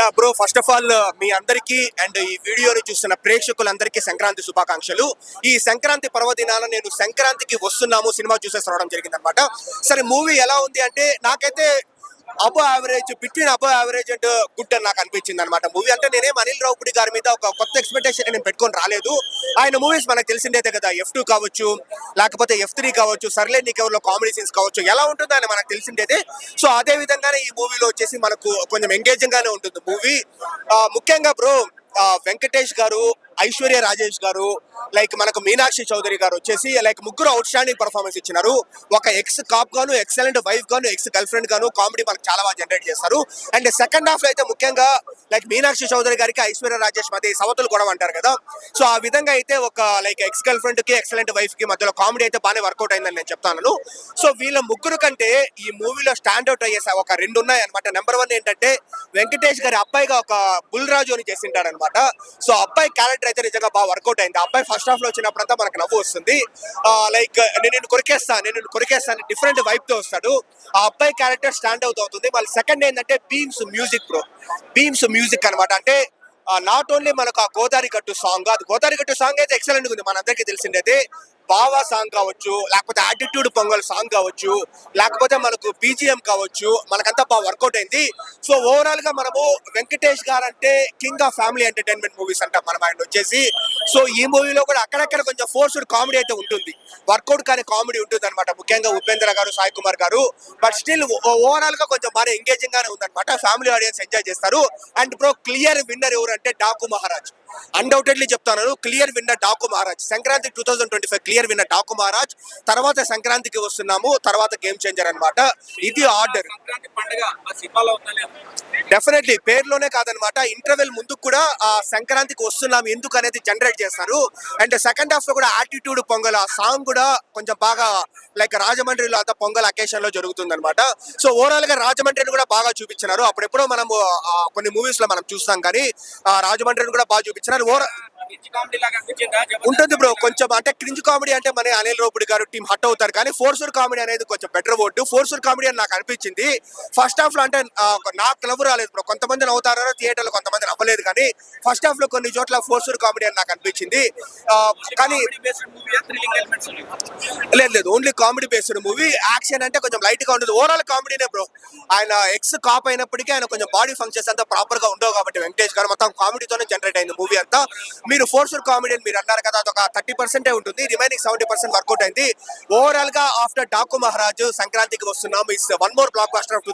Yeah bro first of all మీ అందరికీ and ఈ వీడియోని చూస్తున్న ప్రేక్షకులందరికీ సంక్రాంతి శుభాకాంక్షలు. ఈ సంక్రాంతి పర్వదినాన నేను సంక్రాంతికి వస్తున్నాము సినిమా చూసేసి రావడం జరిగింది అనమాట సరే మూవీ ఎలా ఉంది అంటే నాకైతే above average between above average and good అని నాకు అనిపించింది అనమాట మూవీ అంటే నేనే అనిల్ రావుపుడి గారి మీద ఒక కొత్త ఎక్స్పెక్టేషన్ నేను పెట్టుకొని రాలేదు. ఆయన మూవీస్ మనకు తెలిసిందైతే కదా ఎఫ్ టూ కావచ్చు లేకపోతే ఎఫ్ త్రీ కావచ్చు సర్లే నీకెవరిలో కామెడీ సీన్స్ కావచ్చు ఎలా ఉంటుందో అని మనకు తెలిసిందైతే సో అదే విధంగానే ఈ మూవీలో వచ్చేసి మనకు కొంచెం ఎంగేజింగ్ గానే ఉంటుంది. మూవీ ముఖ్యంగా బ్రో వెంకటేష్ గారు ఐశ్వర్య రాజేష్ గారు లైక్ మనకు మీనాక్షి చౌదరి గారు వచ్చేసి లైక్ ముగ్గురు అవుట్ స్టాండింగ్ పర్ఫార్మెన్స్ ఇచ్చినారు. ఒక ఎక్స్ కాప్ గాను ఎక్సలెంట్ వైఫ్ గాను ఎక్స్ గర్ల్ ఫ్రెండ్ గాను కామెడీ మనకు చాలా బాగా జనరేట్ చేస్తారు. అండ్ సెకండ్ హాఫ్లో అయితే ముఖ్యంగా లైక్ మీనాక్షి చౌదరి గారికి ఐశ్వర్య రాజేష్ మధ్య సవతులు కూడా అంటారు కదా. సో ఆ విధంగా అయితే ఒక లైక్ ఎక్స్ గర్ల్ ఫ్రెండ్కి ఎక్సలెంట్ వైఫ్కి మధ్యలో కామెడీ అయితే బాగానే వర్కౌట్ అయిందని నేను చెప్తాను సో వీళ్ళ ముగ్గురు కంటే ఈ మూవీలో స్టాండ్ అవుట్ అయ్యే ఒక రెండు ఉన్నాయి అనమాట నెంబర్ వన్ ఏంటంటే వెంకటేష్ గారి అబ్బాయిగా ఒక బుల్ రాజు అని చేసింటాడు అనమాట సో అబ్బాయి క్యారెక్టర్ అయితే నిజంగా బాగా వర్కౌట్ అయింది. అబ్బాయి ఫస్ట్ హాఫ్లో వచ్చినప్పుడంతా మనకు నవ్వు వస్తుంది. లైక్ నేను నిన్ను నేను నిన్ను కొరికేస్తాను డిఫరెంట్ వైబ్తో వస్తాడు. ఆ అబ్బాయి క్యారెక్టర్ స్టాండ్ అవుట్ అవుతుంది. మళ్ళీ సెకండ్ ఏంటంటే Bheems music bro Bheems music అనమాట అంటే నాట్ ఓన్లీ మనకు ఆ గోదావరి గట్టు సాంగ్ అది గోదావరి గట్టు సాంగ్ అయితే ఎక్సలెంట్ ఉంది. మనందరికీ తెలిసిందైతే బావా సాంగ్ కావచ్చు లేకపోతే యాటిట్యూడ్ పొంగల్ సాంగ్ కావచ్చు లేకపోతే మనకు బీజిఎం కావచ్చు మనకంతా బాగా వర్కౌట్ అయింది. సో ఓవరాల్గా మనము వెంకటేష్ గారు అంటే king of family entertainment movies అంటాం మనం ఆయన వచ్చేసి. సో ఈ మూవీలో కూడా అక్కడక్కడ కొంచెం ఫోర్స్డ్ కామెడీ అయితే ఉంటుంది. వర్కౌట్ కానీ కామెడీ ఉంటుంది అనమాట ముఖ్యంగా ఉపేంద్ర గారు సాయి కుమార్ గారు. బట్ స్టిల్ ఓవరాల్గా కొంచెం బాగా ఎంగేజింగ్ గానే ఉందన్నమాట. ఫ్యామిలీ ఆడియన్స్ ఎంజాయ్ చేస్తారు. అండ్ బ్రో క్లియర్ విన్నర్ ఎవరు అంటే డాకు మహారాజ్. అన్డౌటెడ్లీ చెప్తాను clear winner Daku Maharaj. Sankranti two thousand twenty five clear winner Daku Maharaj. తర్వాత సంక్రాంతికి వస్తున్నాము. తర్వాత గేమ్ చేంజర్ అన్నమాట. ఇది ఆర్డర్. డెఫినెట్లీ పేర్లోనే కాదనమాట ఇంటర్వెల్ ముందు కూడా ఆ సంక్రాంతికి వస్తున్నాం ఎందుకు అనేది జనరేట్ చేస్తారు. అండ్ సెకండ్ హాఫ్లో కూడా యాటిట్యూడ్ పొంగల్ ఆ సాంగ్ కూడా కొంచెం బాగా లైక్ రాజమండ్రిలో అంత పొంగల్ అకేషన్లో జరుగుతుంది అనమాట సో ఓవరాల్గా రాజమండ్రిని కూడా బాగా చూపించినారు. అప్పుడెప్పుడో మనము కొన్ని మూవీస్లో మనం చూస్తాం కానీ రాజమండ్రిని కూడా బాగా చూపించినారు. ఓవరాల్ ఉంటుంది బ్రో కొంచెం అంటే క్రింజ్ కామెడీ అంటే మన అనిల్ రోపుడి గారు టీం హట్ అవుతారు. కానీ ఫోర్సూర్ కామెడీ అనేది కొంచెం బెటర్ వర్డ్ ఫోర్సూర్ కామెడీ అని నాకు అనిపించింది. ఫస్ట్ హాఫ్లో అంటే నాకు నవ్వు రాలేదు బ్రో. కొంతమంది నవ్వుతారో థియేటర్లో కొంతమంది నవ్వలేదు కానీ ఫస్ట్ హాఫ్లో కొన్ని చోట్ల ఫోర్సూర్ కామెడీ అని నాకు అనిపించింది. కానీ లేదు లేదు. Only comedy based movie action అంటే కొంచెం లైట్గా ఉంటుంది ఓవరాల్ కామెడీనే బ్రో. ఆయన ఎక్స్ కాప్ అయినప్పటికీ ఆయన కొంచెం బాడీ ఫంక్షన్స్ అంతా ప్రాపర్గా ఉండవు కాబట్టి వెంకటేష్ గారు మొత్తం కామెడీతోనే జనరేట్ అయింది మూవీ అంతా. మీరు ఫోర్సర్ కామెడీ అని మీరు అన్నారు కదా అదొక థర్టీ పర్సెంటే ఉంటుంది. రిమైనింగ్ సెవెంటీ పర్సెంట్ వర్కౌట్ అయింది. ఓవరాల్గా ఆఫ్టర్ డాకు మహారాజ్ సంక్రాంతికి వస్తున్నాం is one more blockbuster of two